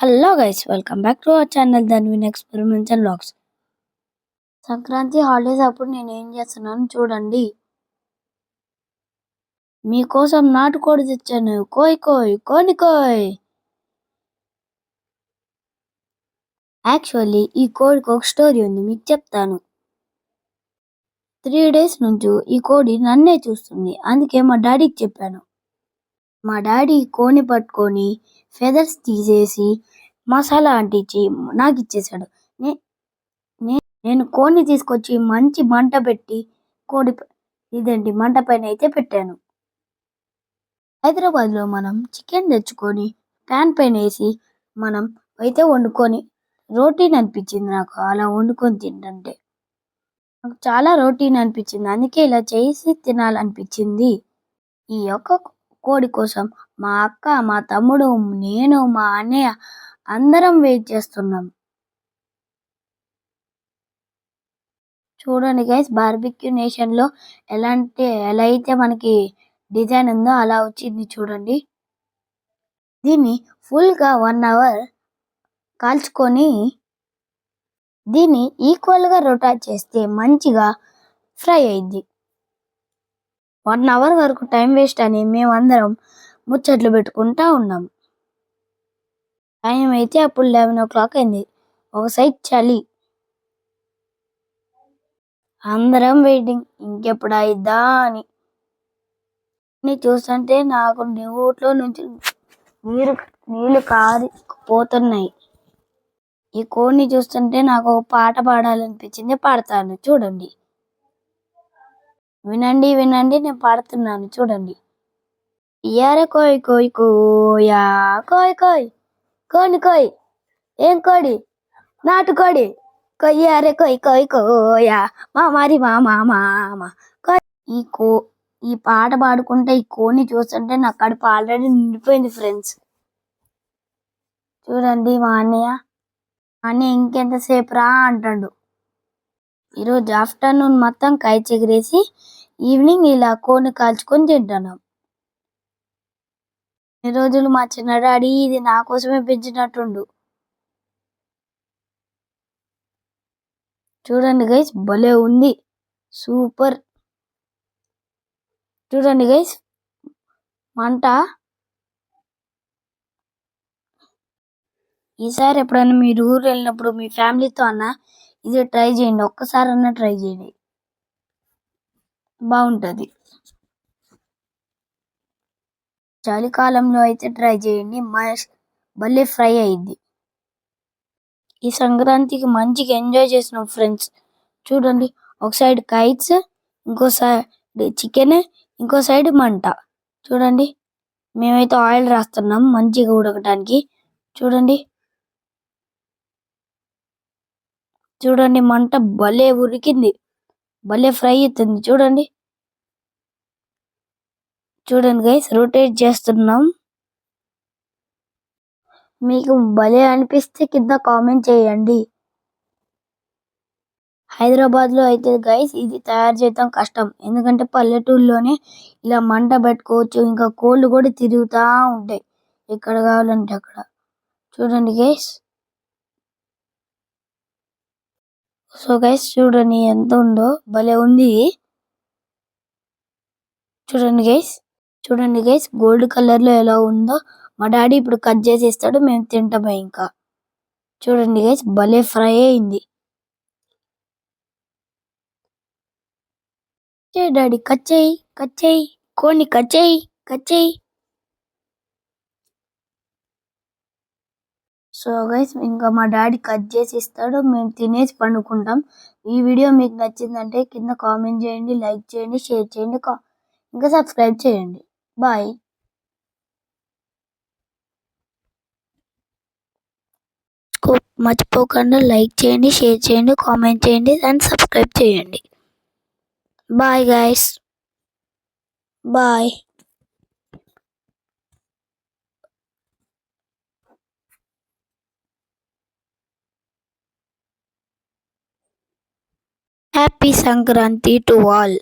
Hello guys welcome back to our channel Dhanvin experiments and blogs Sankranti holidays అప్పుడు నేను ఏం చేస్తున్నాను చూడండి. మీకోసం నాటుకోడి తెచ్చాను. కోయ్ కోయ్ కోని కోయ్. యాక్చువల్లీ ఈ కోడికి ఒక స్టోరీ ఉంది మీకు చెప్తాను. త్రీ డేస్ నుంచి ఈ కోడి నన్నే చూస్తుంది. అందుకే మా డాడీకి చెప్పాను. మా డాడీ కోని పట్టుకొని ఫెదర్స్ తీసేసి మసాలా అంటించి నాకు ఇచ్చేసాడు. నే నే- నేను కోడిని తీసుకొచ్చి మంచి మంట పెట్టి కోడి ఇదేంటి మంట పైన అయితే పెట్టాను. హైదరాబాద్లో మనం చికెన్ తెచ్చుకొని ప్యాన్ పైన వేసి మనం అయితే వండుకొని రోటీని అనిపించింది నాకు అలా వండుకొని తింటుంటే. నాకు చాలా రోటీని అనిపించింది. అందుకే ఇలా చేసి తినాలనిపించింది. ఈ యొక్క కోడి కోసం మా అక్క మా తమ్ముడు నేను మా అన్నయ్య అందరం వెయిట్ చేస్తున్నాం. చూడండి గైస్ బార్బిక్యూ నేషన్లో ఎలాంటి ఎలా అయితే మనకి డిజైన్ ఉందో అలా వచ్చింది చూడండి. దీన్ని ఫుల్గా వన్ అవర్ కాల్చుకొని దీన్ని ఈక్వల్గా రొటేట్ చేస్తే మంచిగా ఫ్రై అయింది వన్ అవర్ వరకు టైం వేస్ట్ అని మేమందరం ముచ్చట్లు పెట్టుకుంటా ఉన్నాం. టైం అయితే అప్పుడు లెవెన్ ఓ క్లాక్ అయింది. ఒక సైడ్ చలి. అందరం వెయిటింగ్. ఇంకెప్పుడు అయిద్దా అని. చూస్తుంటే నాకు నీటిలో నుంచి నీరు నీళ్ళు కారి పోతున్నాయి. ఈ కోడిని చూస్తుంటే నాకు ఒక పాట పాడాలనిపించింది. పాడతాను. చూడండి. వినండి వినండి నేను పాడుతున్నాను. చూడండి. ఇయార కోయ్ కోయ్ కోయా కోయ్ కోయ్ కోని కోయ్ ఏం కోడి? నాటుకోడి కొయ్యారే కొయ్ కొయ్ కోయా మామారి మా మా మామ కోయ్. ఈ కో ఈ పాట పాడుకుంటే ఈ కోని చూస్తుంటే నా కడుపు ఆల్రెడీ నిండిపోయింది ఫ్రెండ్స్. చూడండి మా అన్నయ్య. అన్నయ్య ఇంకెంతసేపు రా అంటాడు. ఈరోజు ఆఫ్టర్నూన్ మొత్తం కాయ చెగిరేసి ఈవినింగ్ ఇలా కోని కాల్చుకొని తింటున్నాం. ఈ రోజులు మా చిన్న డాడీ ఇది నా కోసమే పెంచినట్టుండు. చూడండి గైస్ భలే ఉంది. సూపర్. చూడండి గైస్ మంట. ఈసారి ఎప్పుడైనా మీరు ఊరు వెళ్ళినప్పుడు మీ ఫ్యామిలీతో అన్న ఇది ట్రై చేయండి ఒక్కసారి అన్న ట్రై చేయండి. బాగుంటుంది. చలికాలంలో అయితే ట్రై చేయండి మస్ భలే ఫ్రై అయింది. ఈ సంక్రాంతికి మంచిగా ఎంజాయ్ చేసినాం ఫ్రెండ్స్. చూడండి ఒక సైడ్ కైట్స్ ఇంకో సైడ్ చికెన్ ఇంకో సైడ్ మంట. చూడండి మేమైతే ఆయిల్ రాస్తున్నాం మంచిగా ఉడకడానికి చూడండి చూడండి మంట భలే ఉరికింది. భలే ఫ్రై అవుతుంది చూడండి. చూడండి గైస్ రొటేట్ చేస్తున్నాం. మీకు భలే అనిపిస్తే కింద కామెంట్ చేయండి. హైదరాబాద్లో అయితే గైస్ ఇది తయారు చేయడం కష్టం. ఎందుకంటే పల్లెటూరులోనే ఇలా మంట పెట్టుకోవచ్చు ఇంకా కోళ్ళు కూడా తిరుగుతా ఉంటాయి. ఎక్కడ కావాలంటే అక్కడ. చూడండి గైస్ సో గైస్ చూడండి ఎంత ఉందో భలే ఉంది చూడండి గైస్ చూడండి గైస్ గోల్డ్ కలర్లో ఎలా ఉందో. మా డాడీ ఇప్పుడు కట్ చేసి ఇస్తాడు మేము తింటామే ఇంకా. చూడండి గైస్ భలే ఫ్రై అయింది. డాడీ కట్ చేయి కట్ చేయి. కోని కట్ చేయి కట్ చేయి. సో గైస్ ఇంకా మా డాడీ కట్ చేసి ఇస్తాడు. మేము తినేసి పండుకుంటాం. ఈ వీడియో మీకు నచ్చిందంటే కింద కామెంట్ చేయండి లైక్ చేయండి షేర్ చేయండి కా- ఇంకా సబ్స్క్రైబ్ చేయండి. బాయ్ మర్చిపోకుండా లైక్ చేయండి షేర్ చేయండి కామెంట్ చేయండి అండ్ సబ్స్క్రైబ్ చేయండి. Bye guys bye happy Sankranti to all